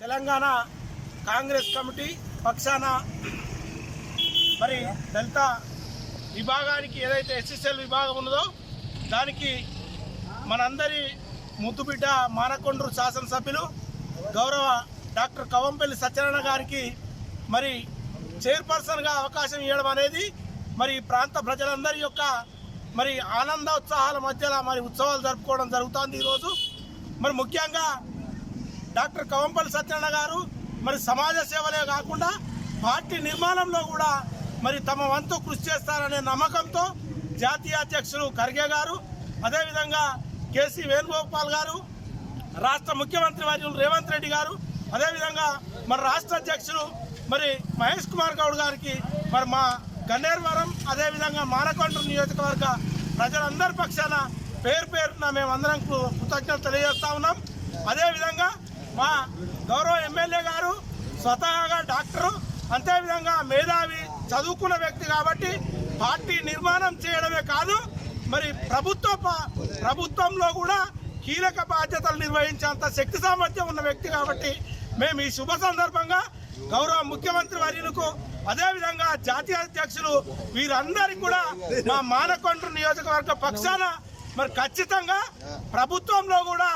Telangana Congress committee పక్షాన మరి దళిత విభాగానికి ఏదైతే ఎస్ఎస్ఎల్ విభాగం ఉన్నదో దానికి మనందరి ముద్దుబిడ్డ మానకొండ్రు శాసనసభ్యులు గౌరవ డాక్టర్ కవంపల్లి సత్యనారాయణ గారికి మరి చైర్పర్సన్గా అవకాశం ఇవ్వడం అనేది మరి ప్రాంత ప్రజలందరి యొక్క మరి ఆనందోత్సాహాల మధ్యలో మరి ఉత్సవాలు జరుపుకోవడం జరుగుతోంది ఈరోజు. మరి ముఖ్యంగా డాక్టర్ కవంపల్లి సత్యనారాయణ గారు మరి సమాజ సేవలే కాకుండా పార్టీ నిర్మాణంలో కూడా మరి తమ వంతు కృషి చేస్తారనే నమ్మకంతో జాతీయ అధ్యక్షులు ఖర్గే గారు అదేవిధంగా కేసీ వేణుగోపాల్ గారు రాష్ట్ర ముఖ్యమంత్రి వర్యులు రేవంత్ రెడ్డి గారు అదేవిధంగా మరి రాష్ట్ర అధ్యక్షులు మరి మహేష్ కుమార్ గౌడ్ గారికి మరి మా గన్నేరవరం అదేవిధంగా మానకొండ నియోజకవర్గ ప్రజలందరి పక్షాన పేరు పేరున మేమందరం కృ- కృతజ్ఞతలు తెలియజేస్తా ఉన్నాం. అదేవిధంగా మా గౌరవ ఎమ్మెల్యే గారు స్వతహాగా డాక్టరు అంతేవిధంగా మేధావి చదువుకున్న వ్యక్తి కాబట్టి పార్టీ నిర్మాణం చేయడమే కాదు మరి ప్రభుత్వ ప్రభుత్వంలో కూడా కీలక బాధ్యతలు నిర్వహించేంత శక్తి సామర్థ్యం ఉన్న వ్యక్తి కాబట్టి మేము ఈ శుభ సందర్భంగా గౌరవ ముఖ్యమంత్రి వర్యులకు అదేవిధంగా జాతీయ అధ్యక్షులు వీరందరికీ కూడా మా మానకొండ్రు నియోజకవర్గ పక్షాన మరి ఖచ్చితంగా ప్రభుత్వంలో కూడా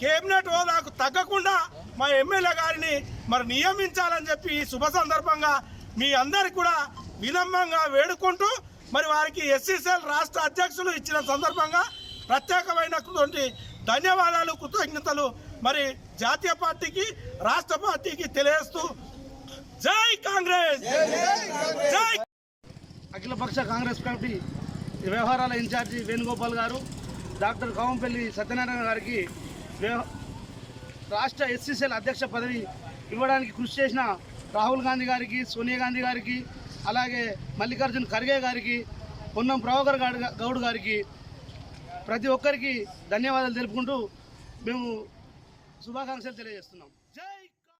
కేబినెట్ హోదాకు తగ్గకుండా మా ఎమ్మెల్యే గారిని మరి నియమించాలని చెప్పి ఈ శుభ సందర్భంగా మీ అందరికి కూడా వినమ్రంగా వేడుకుంటూ మరి వారికి ఎస్సీసీఎల్ రాష్ట్ర అధ్యక్షులు ఇచ్చిన సందర్భంగా ప్రత్యేకమైనటువంటి ధన్యవాదాలు కృతజ్ఞతలు మరి జాతీయ పార్టీకి రాష్ట్ర పార్టీకి తెలియజేస్తూ జై కాంగ్రెస్! జై అఖిలపక్ష కాంగ్రెస్ కమిటీ వ్యవహారాల ఇన్ఛార్జి వేణుగోపాల్ గారు డాక్టర్ కావంపల్లి సత్యనారాయణ గారికి వ్యవ- రాష్ట్ర ఎస్సీసీఎల్ అధ్యక్ష పదవి ఇవ్వడానికి కృషి చేసిన రాహుల్ గాంధీ గారికి సోనియా గాంధీ గారికి అలాగే మల్లికార్జున్ ఖర్గే గారికి పొన్నం ప్రభాకర్ గౌడ్ గారికి ప్రతి ఒక్కరికి ధన్యవాదాలు తెలుపుకుంటూ మేము శుభాకాంక్షలు తెలియజేస్తున్నాం.